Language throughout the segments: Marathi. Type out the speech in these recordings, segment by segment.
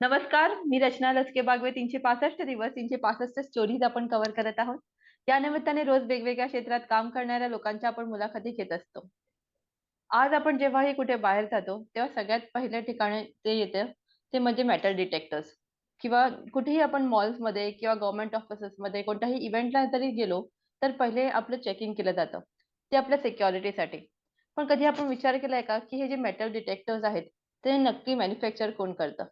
नमस्कार मी रचना लचके बागवे तीनशे पासष्ट दिवस तीनशे पासष्ट स्टोरीज आपण कव्हर करत आहोत. या निमित्ताने रोज वेगवेगळ्या क्षेत्रात काम करणाऱ्या लोकांच्या आपण मुलाखती घेत असतो. आज आपण जेव्हाही कुठे बाहेर जातो तेव्हा सगळ्यात पहिल्या ठिकाणी ते येतं ते म्हणजे मेटल डिटेक्टर्स किंवा कुठेही आपण मॉल्समध्ये किंवा गव्हर्नमेंट ऑफिसेसमध्ये कोणत्याही इव्हेंटला जरी गेलो तर पहिले आपलं चेकिंग केलं जातं. ते आपल्या सिक्युरिटीसाठी पण कधी आपण विचार केलाय का की हे जे मेटल डिटेक्टर्स आहेत ते नक्की मॅन्युफॅक्चर कोण करतं?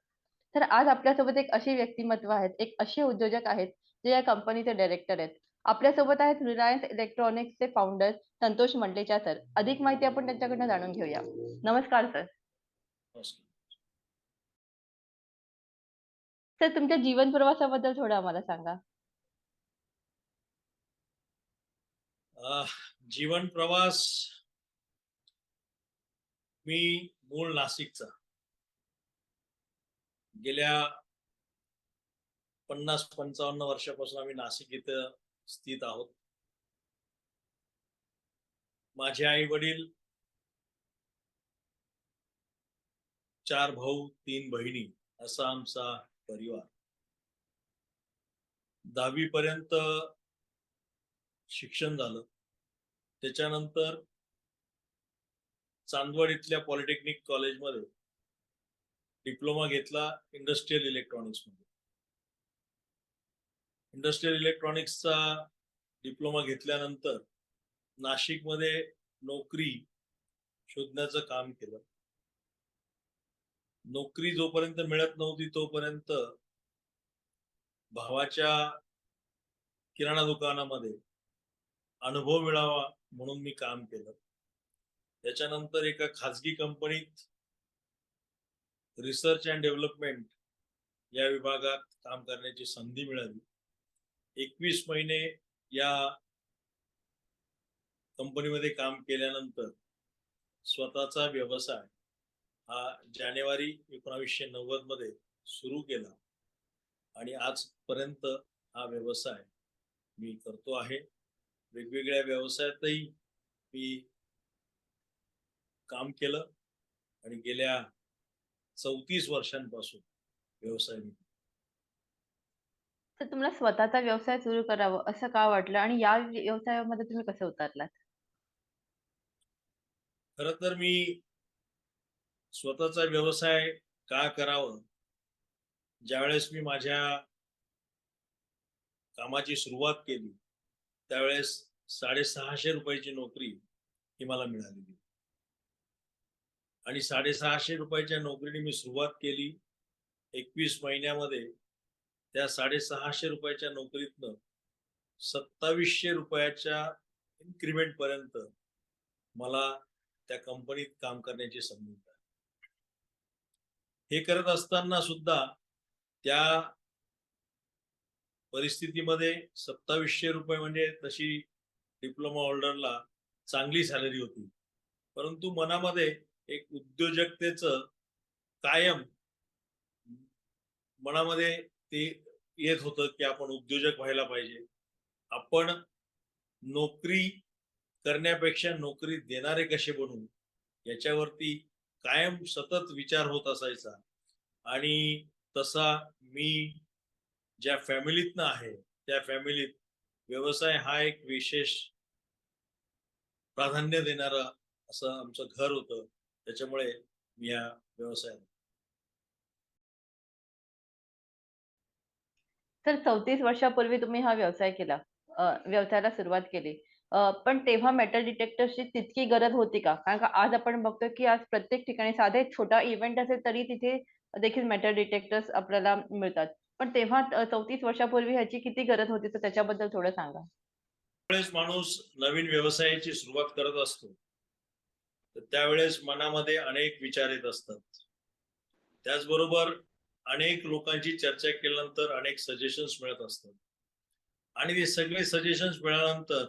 तर आज आपल्यासोबत एक अशी व्यक्तिमत्व आहेत एक असे उद्योजक आहेत जे या कंपनीचे डायरेक्टर आहेत. आपल्यासोबत आहेत रिलायन्स इलेक्ट्रॉनिक्सचे फाउंडर संतोष मंडलेचा सर अधिक माहिती आपण त्यांच्याकडनं जाणून घेऊया. नमस्कार सर सर तुमच्या जीवन प्रवासाबद्दल थोडं आम्हाला सांगा. जीवन प्रवास मी मूळ नाशिकचा. गेल्या पन्नास पंचावन्न वर्षापासून आम्ही नाशिक इथं स्थित आहोत. माझे आई वडील चार भाऊ तीन बहिणी असा आमचा परिवार. दहावी पर्यंत शिक्षण झालं. त्याच्यानंतर चांदवड इथल्या पॉलिटेक्निक कॉलेजमध्ये डिप्लोमा घेतला इंडस्ट्रियल इलेक्ट्रॉनिक्समध्ये. इंडस्ट्रियल इलेक्ट्रॉनिक्सचा डिप्लोमा घेतल्यानंतर नाशिकमध्ये नोकरी शोधण्याचं काम केलं. नोकरी जोपर्यंत मिळत नव्हती तोपर्यंत भावाच्या किराणा दुकानामध्ये अनुभव मिळावा म्हणून मी काम केलं. त्याच्यानंतर एका खाजगी कंपनीत रिसर्च अँड डेव्हलपमेंट या विभागात काम करण्याची संधी मिळाली. एकवीस महिने या कंपनीमध्ये काम केल्यानंतर स्वतःचा व्यवसाय हा जानेवारी एकोणावीसशे नव्वदमध्ये सुरू केला आणि आजपर्यंत हा व्यवसाय मी करतो आहे. वेगवेगळ्या व्यवसायातही मी काम केलं आणि गेल्या चौतीस वर्षांपासून व्यवसाय मी. तर तुम्हाला स्वतःचा व्यवसाय सुरू करावं असं का वाटलं? आणि या व्यवसायामध्ये तुम्ही कसं उतरलात? खर तर मी स्वतःचा व्यवसाय का करावं? ज्यावेळेस मी माझ्या कामाची सुरुवात केली त्यावेळेस साडेसहाशे रुपयाची नोकरी ही मला मिळालेली आणि साडेसहाशे रुपयाच्या नोकरीने मी सुरुवात केली. एकवीस महिन्यामध्ये त्या साडेसहाशे रुपयाच्या नोकरीतनं सत्तावीसशे रुपयाच्या इन्क्रिमेंट पर्यंत मला त्या कंपनीत काम करण्याची संधी मिळाली. हे करत असताना सुद्धा त्या परिस्थितीमध्ये सत्तावीसशे रुपये म्हणजे तशी डिप्लोमा होल्डरला चांगली सॅलरी होती. परंतु मनामध्ये एक उद्योजकतेच कायम मनामध्ये ते येत होतं की आपण उद्योजक व्हायला पाहिजे. आपण नोकरी करण्यापेक्षा नोकरी देणारे कसे बनू? याच्यावरती कायम सतत विचार होत असायचा. आणि तसा मी ज्या फॅमिलीतनं आहे त्या फॅमिलीत व्यवसाय हा एक विशेष प्राधान्य देणारा असं आमचं घर होतं. त्याच्यामुळे मी या व्यवसायात तर चौतीस वर्षापूर्वी तुम्ही हा व्यवसाय केला. व्यवसायाला सुरुवात केली. पण तेव्हा मेटल डिटेक्टरची तितकी गरज होती का? कारण का आज आपण बघतो की आज प्रत्येक ठिकाणी साधे छोटा इव्हेंट असेल तरी तिथे देखील मेटल डिटेक्टर्स आपल्याला मिळतात. पण तेव्हा चौतीस वर्षापूर्वी ह्याची किती गरज होती? तर त्याच्याबद्दल थोडं सांगा. माणूस नवीन व्यवसायाची सुरुवात करत असतो. तर त्यावेळेस मनामध्ये अनेक विचार येत असतात. त्याचबरोबर अनेक लोकांची चर्चा केल्यानंतर अनेक सजेशन्स मिळत असतात. आणि ते सगळे सजेशन्स मिळाल्यानंतर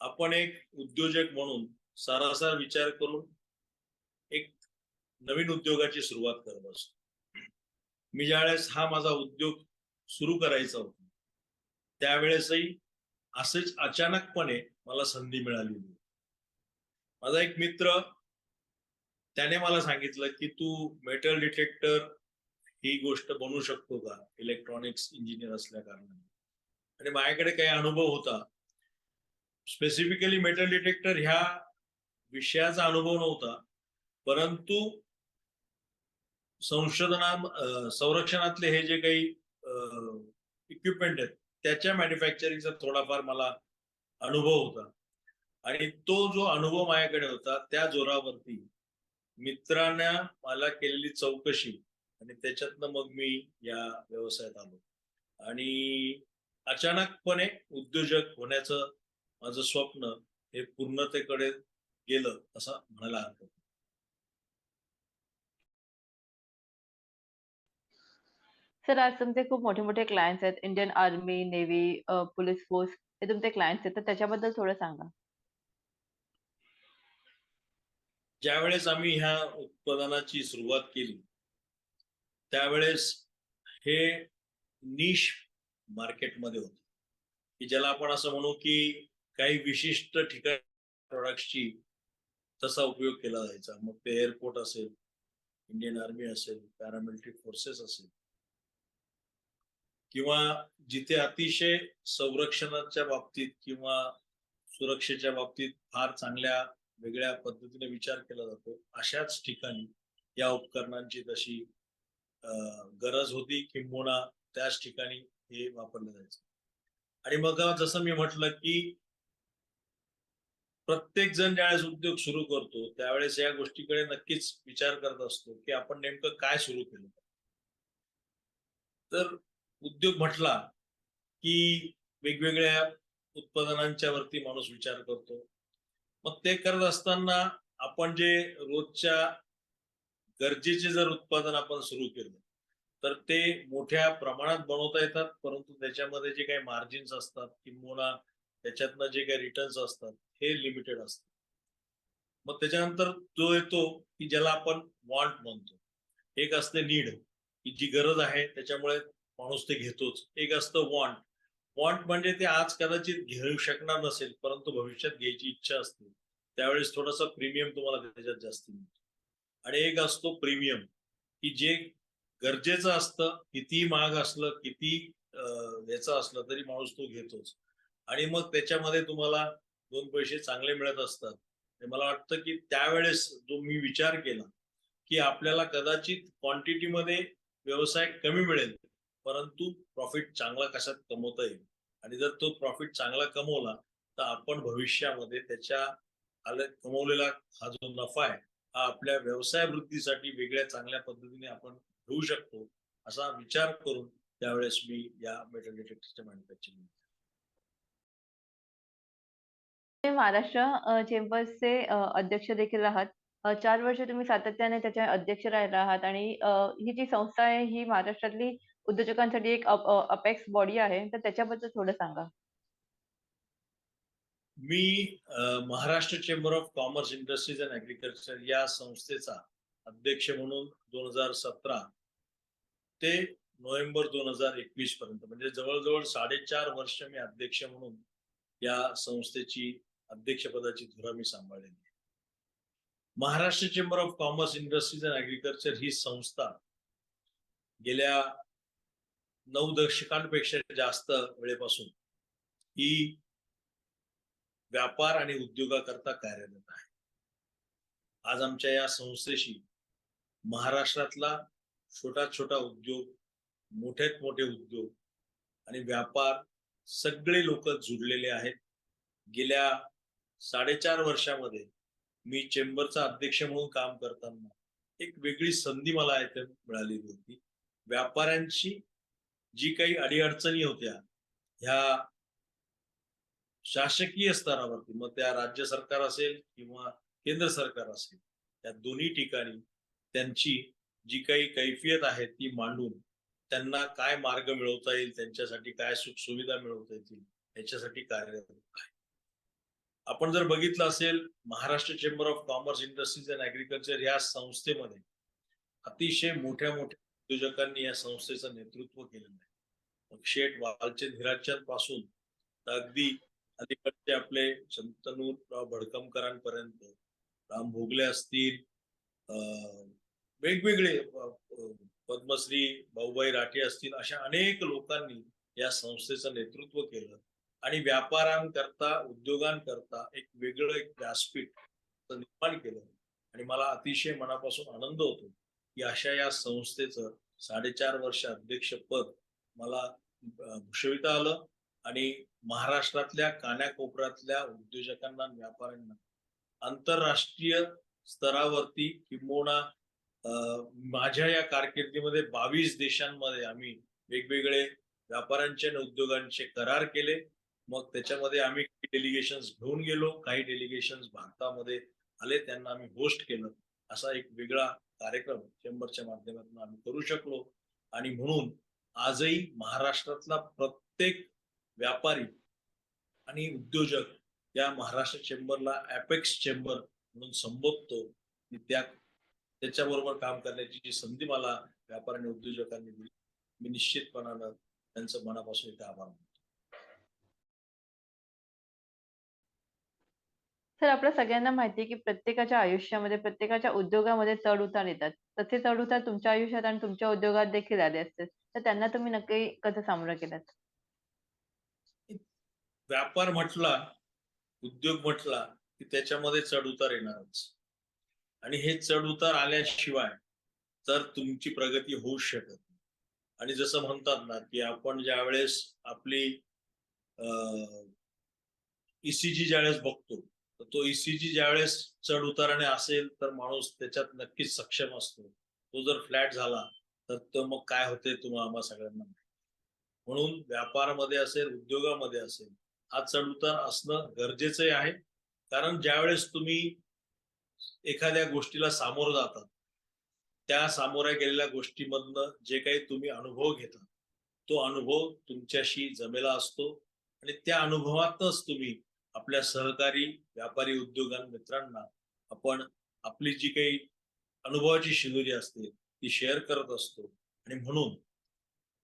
आपण एक उद्योजक म्हणून सारासार विचार करून एक नवीन उद्योगाची सुरुवात करत असतो. मी ज्यावेळेस हा माझा उद्योग सुरू करायचा होता त्यावेळेसही असेच अचानकपणे मला संधी मिळाली. माझा एक मित्र त्याने मला सांगितलं की तू मेटल डिटेक्टर ही गोष्ट बनवू शकतो का? इलेक्ट्रॉनिक्स इंजिनियर असल्या कारणाने. आणि माझ्याकडे काही अनुभव होता. स्पेसिफिकली मेटल डिटेक्टर ह्या विषयाचा अनुभव नव्हता. परंतु संशोधना संरक्षणातले हे जे काही इक्विपमेंट आहेत त्याच्या मॅन्युफॅक्चरिंगचा थोडाफार मला अनुभव होता. आणि तो जो अनुभव माझ्याकडे होता त्या जोरावरती मित्रांना मला केलेली चौकशी आणि त्याच्यातनं मग मी या व्यवसायात आलो. आणि अचानकपणे उद्योजक होण्याचं माझं स्वप्न हे पूर्णतेकडे गेलं असं म्हणायला हरकत सर आज तुमचे खूप मोठे मोठे क्लायंट्स आहेत Indian army navy police force हे तुमचे क्लायंट्स आहेत तर त्याच्याबद्दल थोडं सांगा. ज्यावेळेस आम्ही ह्या उत्पादनाची सुरुवात केली त्यावेळेस हे निश मार्केटमध्ये होते. की ज्याला आपण असं म्हणू की काही विशिष्ट ठिकाण प्रॉडक्टची तसा उपयोग केला जायचा. मग ते एअरपोर्ट असेल इंडियन आर्मी असेल पॅरामिलिटरी फोर्सेस असेल. किंवा जिथे अतिशय संरक्षणाच्या बाबतीत किंवा सुरक्षेच्या बाबतीत फार चांगल्या वेगळ्या पद्धतीने विचार केला जातो. अशाच ठिकाणी या उपकरणांची तशी गरज होती किंबहुना त्याच ठिकाणी हे वापरलं जायचं. आणि मग जसं मी म्हटलं की प्रत्येक जण ज्यावेळेस उद्योग सुरू करतो त्यावेळेस या गोष्टीकडे नक्कीच विचार करत असतो की आपण नेमकं काय सुरू केलं तर उद्योग म्हटला की वेगवेगळ्या उत्पादनांच्या वरती माणूस विचार करतो. मग ते करत असताना आपण जे रोजच्या गरजेचे जर उत्पादन आपण सुरू केलं तर ते मोठ्या प्रमाणात बनवता येतात परंतु त्याच्यामध्ये जे काही मार्जिन्स असतात किंवा त्याच्यातनं जे काही रिटर्न्स असतात हे लिमिटेड असतात. मग त्याच्यानंतर जो येतो की ज्याला आपण वॉन्ट म्हणतो. एक असते नीड की जी गरज आहे त्याच्यामुळे माणूस ते घेतोच. एक असतं वॉन्ट वॉन्ट म्हणजे ते आज कदाचित घेऊ शकणार नसेल परंतु भविष्यात घ्यायची इच्छा असते. त्यावेळेस थोडासा प्रीमियम तुम्हाला त्याच्यात जास्त मिळतो. आणि एक असतो प्रीमियम की जे गरजेचं असतं किती महाग असलं किती याचं असलं तरी माणूस तो घेतोच. आणि मग त्याच्यामध्ये तुम्हाला दोन पैसे चांगले मिळत असतात. मला वाटतं की त्यावेळेस जो मी विचार केला की आपल्याला कदाचित क्वांटिटीमध्ये व्यवसाय कमी मिळेल परंतु प्रॉफिट चांगला कशात कमवता येईल? आणि जर तो प्रॉफिट चांगला कमवला तर आपण भविष्यामध्ये त्याच्या कमवलेला हा जो नफा आहे हा आपल्या व्यवसाय वृद्धीसाठी वेगळ्या चांगल्या पद्धतीने आपण घेऊ शकतो असा विचार करून त्यावेळेस मी या मेटल डिटेक्टरच्या मॅन्युफॅक्चरिंग महाराष्ट्र चेंबर्सचे अध्यक्ष देखील आहात चार वर्ष तुम्ही सातत्याने त्याचे अध्यक्ष राहिला आहात आणि ही जी संस्था आहे ही महाराष्ट्रातली उद्योजकांसाठी एक अपेक्स बॉडी आहे तर त्याच्याबद्दल थोडं सांगा मी अ, Maharashtra chamber of commerce industries and agriculture या संस्थेचा अध्यक्ष म्हणून दोन हजार सतरा ते नोव्हेंबर दोन हजार एकवीस पर्यंत म्हणजे जवळजवळ साडेचार वर्ष मी अध्यक्ष म्हणून या संस्थेची अध्यक्षपदाची धुरा मी सांभाळलेली आहे. Maharashtra chamber of commerce industries and agriculture ही संस्था गेल्या नऊ दशकांपेक्षा जास्त वेळेपासून ही व्यापार आणि उद्योगाकरता कार्यरत आहे. आज आमच्या या संस्थेशी महाराष्ट्रातला छोटा छोटा उद्योग मोठ्यात मोठे उद्योग आणि व्यापार सगळे लोक जुडलेले आहेत. गेल्या साडेचार वर्षामध्ये मी चेंबरचा अध्यक्ष म्हणून काम करताना एक वेगळी संधी मला इथे मिळालेली होती. व्यापाऱ्यांशी जी काही अडीअडचणी होत्या ह्या शासकीय स्तरावरती मग त्या राज्य सरकार असेल किंवा केंद्र सरकार असेल त्या दोन्ही ठिकाणी त्यांची जी काही कैफियत आहे ती मांडून त्यांना काय मार्ग मिळवता येईल त्यांच्यासाठी काय सुख सुविधा मिळवता येतील याच्यासाठी कार्यरत आहे. आपण जर बघितलं असेल Maharashtra chamber of commerce industries and agriculture या संस्थेमध्ये अतिशय मोठ्या मोठ्या उद्योजकांनी या संस्थेचं नेतृत्व केलेलं आहे. शेठ वालचंद हिराचंदपासून अगदी अलीकडचे आपले शंतनूरराव भडकमकरांपर्यंत राम भोगले असतील अं, वेगवेगळे पद्मश्री भाऊबाई राठे असतील अशा अनेक लोकांनी या संस्थेचं नेतृत्व केलं. आणि व्यापारांकरता उद्योगांकरता एक वेगळं एक व्यासपीठ निर्माण केलं. आणि मला अतिशय मनापासून आनंद होतो की अशा या संस्थेचं साडेचार वर्ष अध्यक्षपद मला भूषविता आलं आणि महाराष्ट्रातल्या कानाकोपऱ्यातल्या उद्योजकांना व्यापाऱ्यांना आंतरराष्ट्रीय स्तरावरती किंबहुना माझ्या या कारकिर्दीमध्ये बावीस देशांमध्ये आम्ही वेगवेगळे व्यापाऱ्यांचे आणि उद्योगांचे करार केले. मग त्याच्यामध्ये आम्ही डेलिगेशन घेऊन गेलो काही डेलिगेशन भारतामध्ये आले त्यांना आम्ही होस्ट केलं. असा एक वेगळा कार्यक्रम चेंबरच्या माध्यमातून आम्ही करू शकलो. आणि म्हणून आजही महाराष्ट्रातला प्रत्येक व्यापारी आणि उद्योजक या महाराष्ट्र चेंबरला अपेक्स चेंबर म्हणून संबोधतो. की त्या त्याच्याबरोबर काम करण्याची जी संधी मला व्यापार आणि उद्योजकांनी दिली मी निश्चितपणानं त्यांचं मनापासून इथे आभार मानतो. सर आपल्या सगळ्यांना माहिती आहे की प्रत्येकाच्या आयुष्यामध्ये प्रत्येकाच्या उद्योगामध्ये चढ उतार येतात. तसे चढ उतार तुमच्या आयुष्यात आणि तुमच्या उद्योगात देखील आले असते तर त्यांना तुम्ही नक्की कसं सामोरं केलं व्यापार म्हटला उद्योग म्हटला की त्याच्यामध्ये चढ उतार येणारच. आणि हे चढ उतार आल्याशिवाय तर तुमची प्रगती होऊ शकत नाही. आणि जसं म्हणतात ना की आपण ज्या वेळेस आपली ईसीजी ज्यावेळेस बघतो तर तो ईसीजी ज्यावेळेस चढ उताराने असेल तर माणूस त्याच्यात नक्कीच सक्षम असतो. तो जर फ्लॅट झाला तर तो मग काय होते तुम्हाला आम्हाला सगळ्यांना म्हणून व्यापारामध्ये असेल उद्योगामध्ये असेल हा चढउतार असणं गरजेचं आहे. कारण ज्यावेळेस तुम्ही एखाद्या गोष्टीला सामोरं जातात त्या सामोऱ्या गेलेल्या गोष्टीमधनं जे काही तुम्ही अनुभव घेता तो अनुभव तुमच्याशी जमेला असतो. आणि त्या अनुभवातच तुम्ही आपल्या सहकारी व्यापारी उद्योगां मित्रांना आपण आपली जी काही अनुभवाची शिदोरी असते ती शेअर करत असतो. आणि म्हणून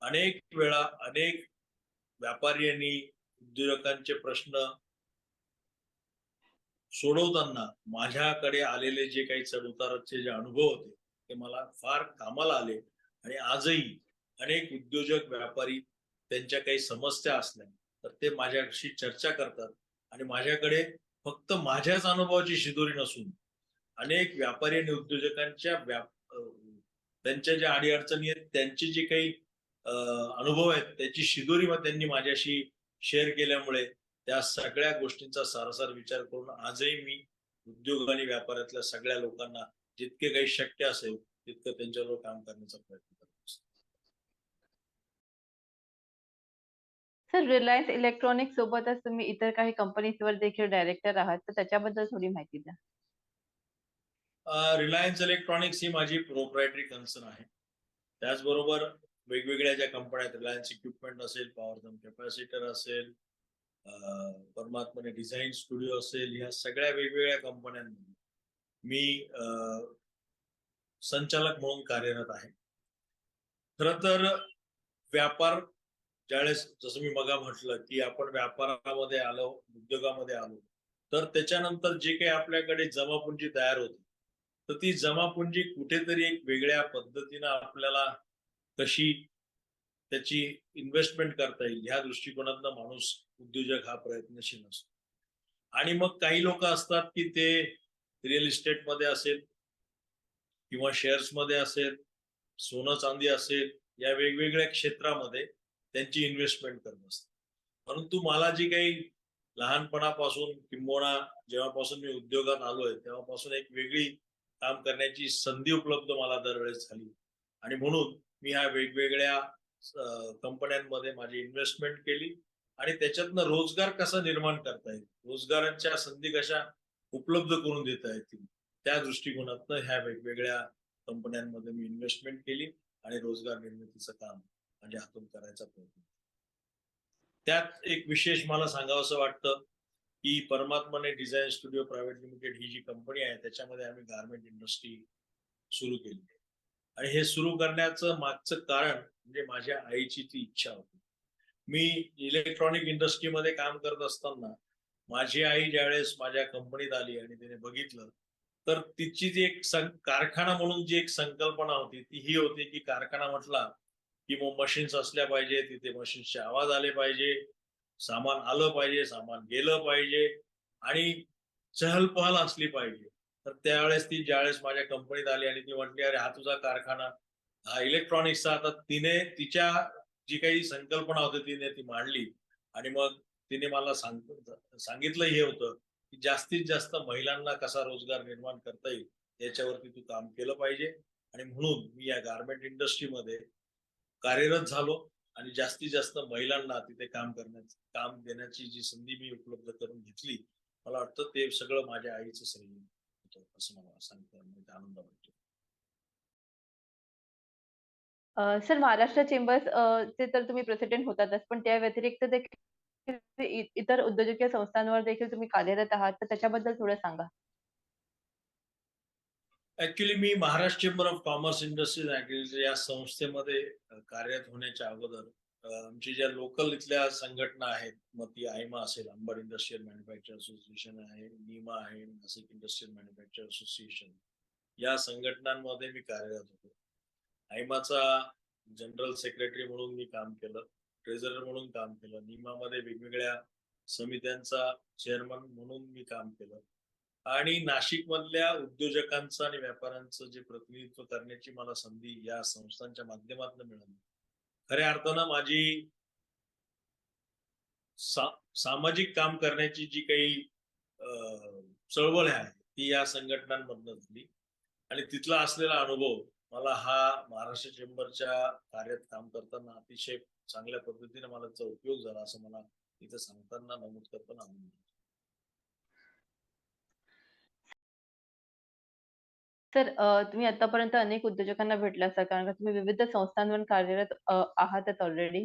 अनेक वेळा अनेक व्यापाऱ्यांनी उद्योजकांचे प्रश्न सोडवताना माझ्याकडे आलेले जे काही चढउताराचे जे अनुभव होते ते मला फार कामाला आले. आणि आजही अनेक उद्योजक व्यापारी त्यांच्या काही समस्या असल्या तर ते माझ्याशी चर्चा करतात. आणि माझ्याकडे फक्त माझ्याच अनुभवाची शिदोरी नसून अनेक व्यापारी आणि उद्योजकांच्या व्याप त्यांच्या ज्या अडीअडचणी आहेत त्यांचे जे काही अनुभव आहेत त्याची शिदोरी त्यांनी माझ्याशी शेअर केल्यामुळे त्या सगळ्या गोष्टींचा सारासार विचार करून आजही मी उद्योग आणि व्यापारातल्या सगळ्या लोकांना जितके काही शक्य असेल तितकं त्यांच्याबरोबर काम करण्याचा प्रयत्न करतो सर रिलायन्स इलेक्ट्रॉनिक्स सोबतच तुम्ही इतर काही कंपनीजवर देखील डायरेक्टर आहात तर त्याच्याबद्दल थोडी माहिती द्या. रिलायन्स इलेक्ट्रॉनिक्स ही माझी प्रोप्रायटरी कन्सर्न आहे. त्याचबरोबर वेगवेगळ्या ज्या कंपन्या आहेत रिलायन्स इक्विपमेंट असेल पॉवर कॅपॅसिटर असेल परमात्माने डिझाईन स्टुडिओ असेल ह्या सगळ्या वेगवेगळ्या कंपन्यांमध्ये मी संचालक म्हणून कार्यरत आहे. खर तर व्यापार ज्यावेळेस जसं मी मगा म्हटलं की आपण व्यापारामध्ये आलो उद्योगामध्ये आलो तर त्याच्यानंतर जे काही आपल्याकडे जमापुंजी तयार होते तर ती जमापुंजी कुठेतरी एक वेगळ्या पद्धतीनं आपल्याला कशी त्याची इन्व्हेस्टमेंट करता येईल ह्या दृष्टिकोनातनं माणूस उद्योजक हा प्रयत्नशील असतो. आणि मग काही लोक असतात की ते रिअल इस्टेटमध्ये असेल किंवा शेअर्समध्ये असेल सोनं चांदी असेल या वेगवेगळ्या क्षेत्रामध्ये त्यांची इन्व्हेस्टमेंट करत असते परंतु मला जी काही लहानपणापासून किंबहुना जेव्हापासून मी उद्योगात आलोय तेव्हापासून एक वेगळी काम करण्याची संधी उपलब्ध मला दरवेळेस झाली. आणि म्हणून मी ह्या वेगवेगळ्या कंपन्यांमध्ये माझी इन्व्हेस्टमेंट केली आणि त्याच्यातनं रोजगार कसा निर्माण करता येईल? रोजगारांच्या संधी कशा उपलब्ध करून देता येतील? त्या दृष्टिकोनातनं ह्या वेगवेगळ्या कंपन्यांमध्ये मी इन्व्हेस्टमेंट केली आणि रोजगार निर्मितीचं काम माझ्या हातून करायचा प्रयत्न त्यात एक विशेष मला सांगावं वाटतं ही Parmatmane design studio private limited ही जी कंपनी आहे त्याच्यामध्ये आम्ही गारमेंट इंडस्ट्री सुरू केली आहे. आणि हे सुरू करण्याचं मागचं कारण म्हणजे माझ्या आईची ती इच्छा होती. मी इलेक्ट्रॉनिक इंडस्ट्रीमध्ये काम करत असताना माझी आई ज्यावेळेस माझ्या कंपनीत आली आणि तिने बघितलं तर तिची जी एक सं- कारखाना म्हणून जी एक संकल्पना होती ती ही होती की कारखाना म्हटला की मग मशीन्स असल्या पाहिजे तिथे मशीन्सचे आवाज आले पाहिजे. सामान आलं पाहिजे सामान गेलं पाहिजे आणि चहलपहल असली पाहिजे. तर त्यावेळेस ती ज्यावेळेस माझ्या कंपनीत आली आणि ती म्हटली अरे हा तुझा कारखाना हा इलेक्ट्रॉनिक्सचा आता तिने तिच्या जी काही संकल्पना होती तिने ती मांडली. आणि मग तिने मला सांग सांगितलं हे होतं की जास्तीत जास्त महिलांना कसा रोजगार निर्माण करता येईल याच्यावरती तू काम केलं पाहिजे. आणि म्हणून मी या गारमेंट इंडस्ट्रीमध्ये कार्यरत झालो. आणि जास्तीत जास्त महिलांना तिथे काम करण्याची काम देण्याची जी संधी मी उपलब्ध करून घेतली मला वाटतं ते सगळं माझ्या आईचं श्रेय होतं असं मला सांगता म्हणजे आनंद वाटतो सर महाराष्ट्र चेंबर्स चे तर तुम्ही प्रेसिडेंट होतातच, पण त्या व्यतिरिक्त देखील इतर उद्योजकीय संस्थांवर देखील तुम्ही कार्यरत आहात, तर त्याच्याबद्दल थोडं सांगा? Actually me Maharashtra chamber of commerce industries agriculture या संस्थेमध्ये कार्यरत होण्याच्या अगोदर आमची ज्या लोकल इथल्या संघटना आहेत मग ती आयमा असेल अंबर इंडस्ट्रियल मॅन्युफॅक्चर असोसिएशन आहे नीमा आहे नाशिक इंडस्ट्रियल मॅन्युफॅक्चर असोसिएशन या संघटनांमध्ये मी कार्यरत होतो. आयमाचा जनरल सेक्रेटरी म्हणून मी काम केलं ट्रेझरर म्हणून काम केलं निमामध्ये वेगवेगळ्या समित्यांचा चेअरमन म्हणून मी काम केलं. आणि नाशिक मधल्या उद्योजकांचं आणि व्यापाऱ्यांचं जे प्रतिनिधित्व करण्याची मला संधी या संस्थांच्या माध्यमातून मिळाली. खऱ्या अर्थानं माझी सा- सामाजिक काम करण्याची जी काही चळवळ आहे ती या संघटनांमधनं झाली. आणि तिथला असलेला अनुभव मला हा महाराष्ट्र चेंबरच्या कार्यात काम करताना अतिशय चांगल्या पद्धतीने मला त्याचा उपयोग झाला असं मला इथं सांगताना नमूद करताना आनंद तर अ, तुम्ही आतापर्यंत अनेक उद्योजकांना भेटला असाल, कारण का तुम्ही विविध संस्थांवर कार्यरत अ, आहातच ऑलरेडी.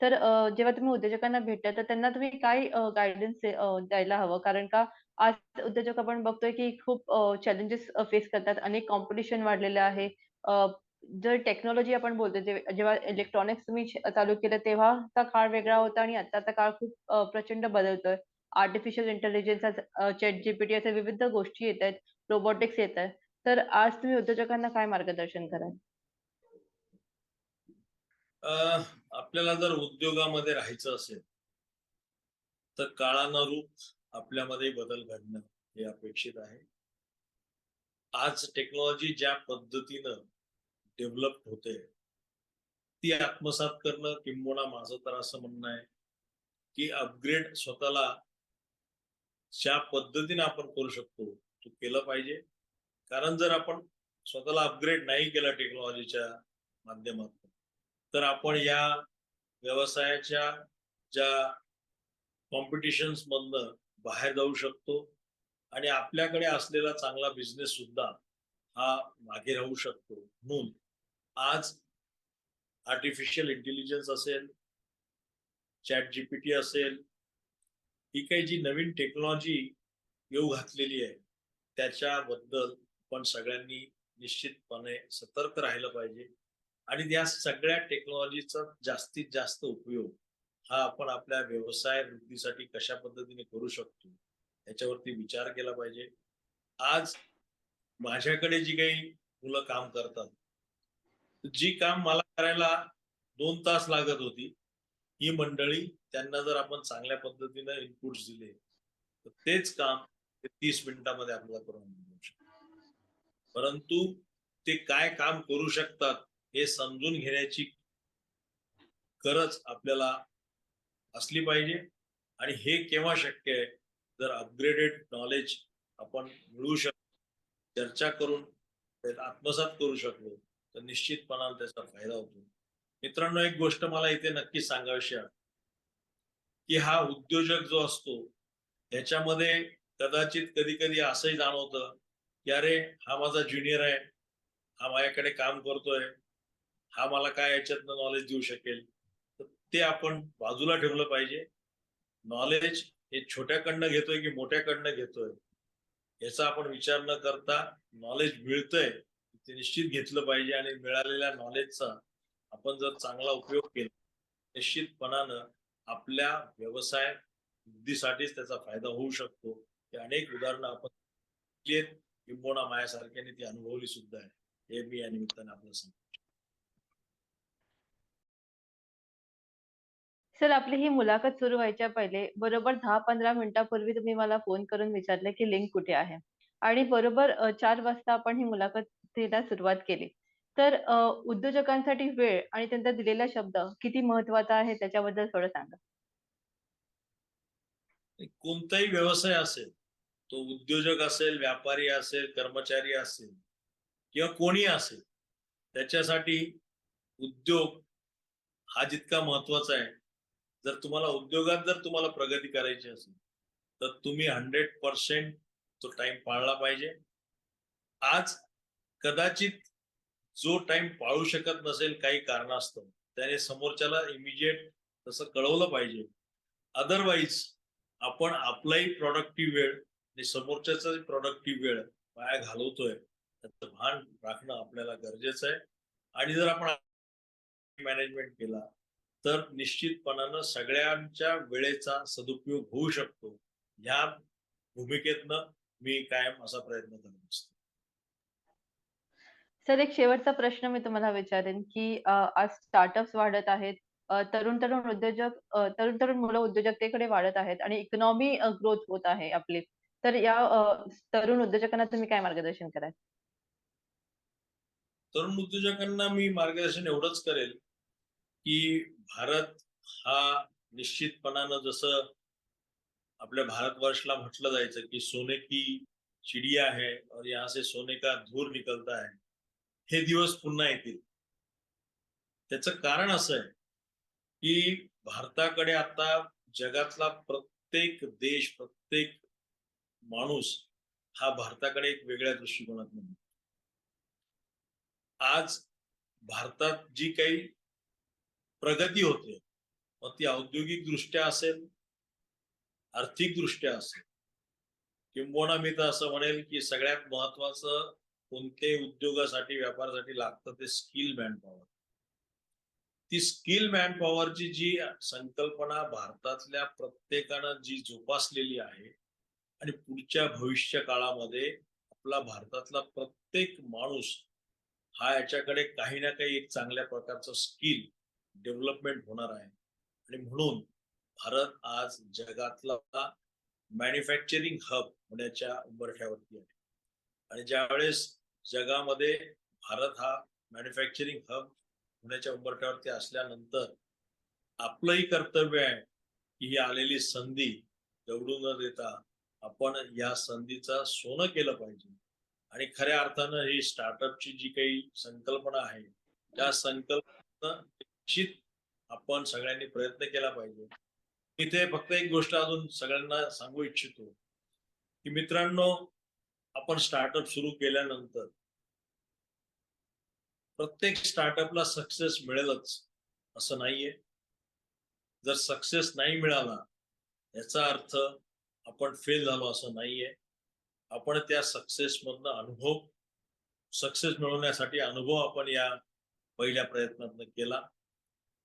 तर अ, जेव्हा तुम्ही उद्योजकांना भेटता, तर त्यांना तुम्ही काय अ, गाईडन्स द्यायला हवं? कारण का आज उद्योजक आपण बघतोय की खूप चॅलेंजेस फेस करतात. अनेक कॉम्पिटिशन वाढलेलं आहे. अ, जर टेक्नॉलॉजी आपण बोलतो, जे जेव्हा इलेक्ट्रॉनिक्स तुम्ही चालू केलं, तेव्हाचा काळ वेगळा होता आणि आत्ताचा काळ खूप अ, प्रचंड बदलतोय. आर्टिफिशियल इंटेलिजन्स, ChatGPT अशा विविध गोष्टी येतायत, रोबोटिक्स येतायत. तर आज तुम्ही उद्योजकांना काय मार्गदर्शन कराल? आपल्याला जर उद्योगामध्ये राहायचं असेल तर काळानुरूप आपल्यामध्ये बदल घडणं हे अपेक्षित आहे आज टेक्नॉलॉजी ज्या पद्धतीनं डेव्हलप होते ती आत्मसात करणं किंबहुना माझं तर असं म्हणणं आहे की अपग्रेड स्वतःला ज्या पद्धतीने आपण करू शकतो तो केलं पाहिजे कारण जर आपण स्वतःला अपग्रेड नाही केला टेक्नॉलॉजीच्या माध्यमातून तर आपण या व्यवसायाच्या ज्या कॉम्पिटिशन्समधनं बाहेर जाऊ शकतो आणि आपल्याकडे असलेला चांगला बिझनेस सुद्धा हा मागे राहू शकतो. म्हणून आज आर्टिफिशियल इंटेलिजन्स असेल चॅट जीपीटी असेल ही काही जी नवीन टेक्नॉलॉजी येऊ घातलेली आहे त्याच्याबद्दल आपण सगळ्यांनी निश्चितपणे सतर्क राहिलं पाहिजे. आणि या सगळ्या टेक्नॉलॉजीचा जास्तीत जास्त उपयोग हा आपण आपल्या व्यवसाय वृद्धीसाठी कशा पद्धतीने करू शकतो याच्यावरती विचार केला पाहिजे. आज माझ्याकडे जी काही मुलं काम करतात जी काम मला करायला दोन तास लागत होती ही मंडळी त्यांना जर आपण चांगल्या पद्धतीने इनपुट्स दिले तर तेच काम ते तीस मिनिटामध्ये आपल्याला करून मिळू शकतो परंतु ते काय काम करू शकतात हे समजून घेण्याची गरज आपल्याला असली पाहिजे. आणि हे केव्हा शक्य आहे? जर अपग्रेडेड नॉलेज आपण मिळवू शकतो चर्चा करून आत्मसात करू शकलो तर निश्चितपणाने त्याचा फायदा होतो. मित्रांनो एक गोष्ट मला इथे नक्की सांगावीशी की हा उद्योजक जो असतो ह्याच्यामध्ये कदाचित कधी कधी असंही जाणवतं की अरे हा माझा ज्युनियर आहे. हा माझ्याकडे काम करतोय. हा मला काय याच्यातनं नॉलेज देऊ शकेल? तर ते आपण बाजूला ठेवलं पाहिजे. नॉलेज हे छोट्याकडनं घेतोय की मोठ्याकडनं घेतोय? याचा आपण विचार न करता नॉलेज मिळतंय ते निश्चित घेतलं पाहिजे आणि मिळालेल्या नॉलेजचा आपण जर चांगला उपयोग केला निश्चितपणानं आपल्या व्यवसाय वृद्धीसाठीच त्याचा फायदा होऊ शकतो. हे अनेक उदाहरणं आपण किंबहुना माझ्यासारख्याने ती अनुभवली सुद्धा आहे. हे मी या निमित्ताने आपलं सांगतो. सर आपली ही मुलाखत सुरू व्हायच्या पहिले बरोबर दहा पंधरा मिनिटापूर्वी तुम्ही मला फोन करून विचारलं की लिंक कुठे आहे? आणि बरोबर चार वाजता आपण ही मुलाखतीला सुरुवात केली. तर उद्योजकांसाठी वेळ आणि त्यांचा दिलेला शब्द किती महत्त्वाचा आहे त्याच्याबद्दल थोडं सांगा. कोणताही व्यवसाय असेल तो उद्योजक असेल व्यापारी असेल कर्मचारी असेल किंवा कोणी असेल त्याच्यासाठी उद्योग हा जितका महत्त्वाचा आहे. जर तुम्हाला उद्योगात जर तुम्हाला प्रगती करायची असेल तर तुम्ही हंड्रेड पर्सेंट तो टाइम पाळला पाहिजे. आज कदाचित जो टाइम पाळू शकत नसेल काही कारणास्तव त्याने समोरच्याला इमिजिएट तसं कळवलं पाहिजे. अदरवाईज आपण आपलाही प्रॉडक्टिव्ह वेळ आणि समोरच्याचा प्रॉडक्टिव्ह वेळ वाया घालवतोय त्याचं भान राखणं आपल्याला गरजेचं आहे. आणि जर आपण मॅनेजमेंट केला तर निश्चितपणानं सगळ्यांच्या वेळेचा सदुपयोग होऊ शकतो. या भूमिकेतनं मी कायम असा प्रयत्न करत असतो. सर एक शेवटचा प्रश्न मी तुम्हाला विचारेन की आज स्टार्टअप्स वाढत आहेत तरुण तरुण उद्योजक तरुण तरुण मुलं उद्योजकतेकडे वाढत आहेत आणि इकॉनॉमी ग्रोथ होत आहे आपली. तर या अ, तरुण उद्योजकांना तुम्ही काय मार्गदर्शन कराल? तरुण उद्योजकांना मी मार्गदर्शन एवढंच करेल की भारत हा निश्चितपणानं जसं आपल्या भारतवर्षला म्हटलं जायचं की सोने की चिडिया है और यहाँ से सोने का धूर निकलता है हे दिवस पुन्हा येतील. त्याचं कारण असं आहे की भारताकडे आता जगातला प्रत्येक देश प्रत्येक माणूस हा भारताकडे एक वेगळ्या दृष्टिकोनात आज भारतात जी काही प्रगती होते मग ती औद्योगिक दृष्ट्या असेल आर्थिक दृष्ट्या असेल किंबहुना मी तर असं म्हणेल की सगळ्यात महत्वाचं कोणत्याही उद्योगासाठी व्यापारासाठी लागतं ते स्किल मॅन पॉवर ती स्किल मॅन पॉवरची जी संकल्पना भारतातल्या प्रत्येकानं जी जोपासलेली आहे आणि पुढच्या भविष्य काळामध्ये आपला भारतातला प्रत्येक माणूस हा याच्याकडे काही ना काही एक चांगल्या प्रकारचं स्किल डेव्हलपमेंट होणार आहे. आणि म्हणून भारत आज जगातला मॅन्युफॅक्चरिंग हब होण्याच्या उंबरठ्यावरती आहे. आणि ज्यावेळेस जगामध्ये भारत हा मॅन्युफॅक्चरिंग हब होण्याच्या उंबरठ्यावरती असल्यानंतर आपलंही कर्तव्य आहे की ही आलेली संधी दवडू न देता आपण या संधीचा सोनं केलं पाहिजे. आणि खऱ्या अर्थानं ही स्टार्टअपची जी काही संकल्पना आहे त्या संकल्पना निश्चित आपण सगळ्यांनी प्रयत्न केला पाहिजे. इथे फक्त एक गोष्ट अजून सगळ्यांना सांगू इच्छितो की मित्रांनो आपण स्टार्टअप सुरू केल्यानंतर प्रत्येक स्टार्टअपला सक्सेस मिळेलच असं नाहीये. जर सक्सेस नाही मिळाला याचा अर्थ आपण फेल झालो असं नाहीये. आपण त्या सक्सेस मधनं अनुभव सक्सेस मिळवण्यासाठी अनुभव आपण या पहिल्या प्रयत्नातनं केला.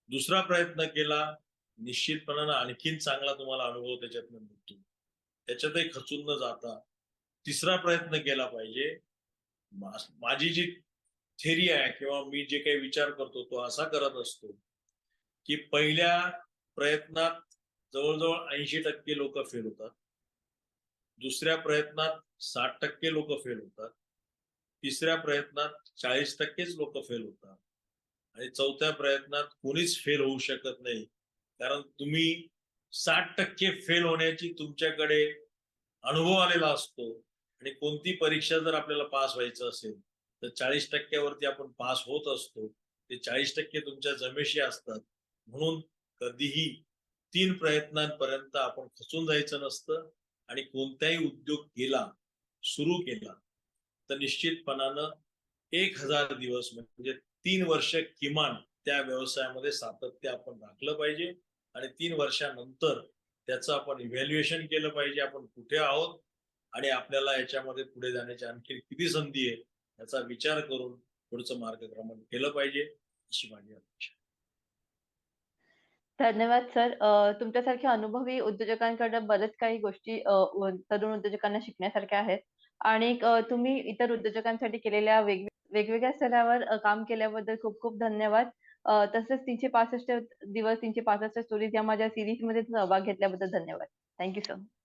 दुसरा प्रयत्न केला निश्चितपणानं आणखीन चांगला तुम्हाला अनुभव त्याच्यातनं मिळतो त्याच्यातही खचून न जाता तिसरा प्रयत्न केला पाहिजे. माझी जी थेरी आहे किंवा मी जे काही विचार करतो तो असा करत असतो की पहिल्या प्रयत्नात जवळजवळ ऐंशी टक्के लोक फेल होतात. दुसऱ्या प्रयत्नात साठ टक्के लोक फेल होतात. तिसऱ्या प्रयत्नात चाळीस टक्केच लोक फेल होतात. आणि चौथ्या प्रयत्नात कोणीच फेल होऊ शकत नाही. कारण तुम्ही साठ टक्के फेल होण्याची तुमच्याकडे अनुभव आलेला असतो. आणि कोणती परीक्षा जर आपल्याला पास व्हायचं असेल तर चाळीस टक्क्यावरती आपण पास होत असतो. ते चाळीस टक्के तुमच्या जमेशी असतात. म्हणून कधीही तीन प्रयत्नांपर्यंत आपण खचून जायचं नसतं. आणि कोणताही उद्योग केला सुरू केला तर निश्चितपणानं एक हजार दिवस म्हणजे तीन वर्ष किमान त्या व्यवसायामध्ये सातत्य आपण राखलं पाहिजे आणि तीन वर्षानंतर त्याचं आपण इव्हॅल्युएशन केलं पाहिजे. आपण कुठे आहोत आणि आपल्याला याच्यामध्ये पुढे जाण्याची आणखी किती संधी आहे याचा विचार करून पुढचं मार्गक्रमण केलं पाहिजे अशी माझी अपेक्षा धन्यवाद सर अ, तुमच्यासारख्या अनुभवी उद्योजकांकडे बरेच काही गोष्टी अ, व- तरुण उद्योजकांना शिकण्यासारख्या आहेत आणि अ, तुम्ही इतर उद्योजकांसाठी केलेल्या वेग वेगवेगळ्या स्तरावर अ, काम केल्याबद्दल खूप खूप धन्यवाद. अ, तसंच 365 दिवस 365 स्टोरीज या माझ्या सीरीजमध्ये सहभाग घेतल्याबद्दल धन्यवाद. Thank you sir.